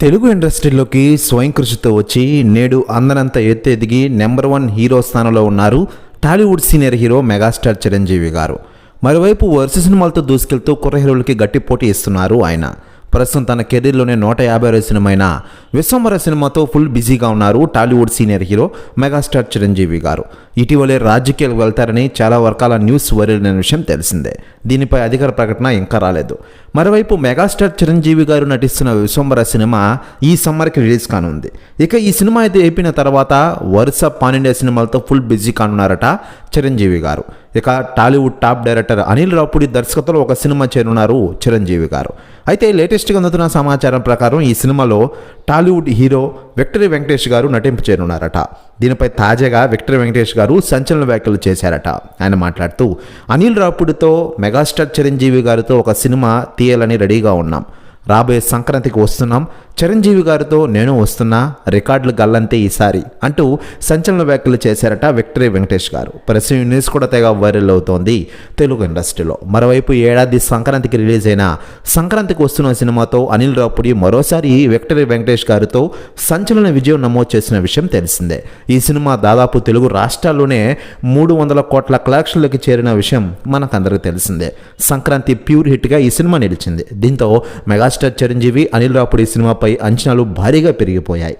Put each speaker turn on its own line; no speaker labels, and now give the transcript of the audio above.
తెలుగు ఇండస్ట్రీలోకి స్వయం కృషితో వచ్చి నేడు అందనంత ఎత్తు ఎదిగి నెంబర్ వన్ హీరో స్థానంలో ఉన్నారు Tollywood senior hero megastar Chiranjeevi garu. మరోవైపు వరుస సినిమాలతో దూసుకెళ్తూ కుర్ర హీరోలకి గట్టి పోటీ ఇస్తున్నారు ఆయన. ప్రస్తుతం తన కెరీర్లోనే నూట యాభై అరవై సినిమా అయిన విశ్వంబర సినిమాతో ఫుల్ బిజీగా ఉన్నారు Tollywood senior hero megastar Chiranjeevi garu. ఇటీవలే రాజకీయాలకు వెళ్తారని చాలా వర్గాల న్యూస్ వరిలిన విషయం తెలిసిందే. దీనిపై అధికార ప్రకటన ఇంకా రాలేదు. మరోవైపు మెగాస్టార్ చిరంజీవి గారు నటిస్తున్న విశ్వంబర సినిమా ఈ సమ్మర్కి రిలీజ్ కానుంది. ఇక ఈ సినిమా అయితే అయిపోయిన తర్వాత వరుస పాన్ ఇండియా సినిమాలతో ఫుల్ బిజీ కానున్నారట చిరంజీవి గారు. ఇక Tollywood top director Anil Ravipudi దర్శకత్వంలో ఒక సినిమా చేరున్నారు చిరంజీవి గారు. అయితే లేటెస్ట్గా అందుతున్న సమాచారం ప్రకారం ఈ సినిమాలో టాలీవుడ్ హీరో విక్టరీ వెంకటేష్ గారు నటింపు చేరున్నారట. దీనిపై తాజాగా విక్టరీ వెంకటేష్ గారు సంచలన వ్యాఖ్యలు చేశారట. ఆయన మాట్లాడుతూ అనిల్ రాపుడితో మెగాస్టార్ చిరంజీవి గారితో ఒక సినిమా తీయాలని రెడీగా ఉన్నాం. రాబోయే సంక్రాంతికి వస్తున్నాం. చిరంజీవి గారితో నేను వస్తున్నా రికార్డులు గల్లంతే ఈసారి అంటూ సంచలన వ్యాఖ్యలు చేశారట విక్టరీ వెంకటేష్ గారు. ప్రస్తుతం న్యూస్ కూడా తెగ వైరల్ అవుతోంది తెలుగు ఇండస్ట్రీలో. మరోవైపు ఏడాది సంక్రాంతికి రిలీజ్ అయిన సంక్రాంతికి వస్తున్న సినిమాతో అనిల్ రాపుడి మరోసారి విక్టరీ వెంకటేష్ గారితో సంచలన విజయం నమోదు చేసిన విషయం తెలిసిందే. ఈ సినిమా దాదాపు తెలుగు రాష్ట్రాల్లోనే మూడు వందల కోట్ల కలెక్షన్లకి చేరిన విషయం మనకందరికీ తెలిసిందే. సంక్రాంతి ప్యూర్ హిట్గా ఈ సినిమా నిలిచింది. దీంతో మెగాస్టార్ చిరంజీవి అనిల్ రాపుడి సినిమాపై అంచనాలు భారీగా పెరిగిపోయాయి.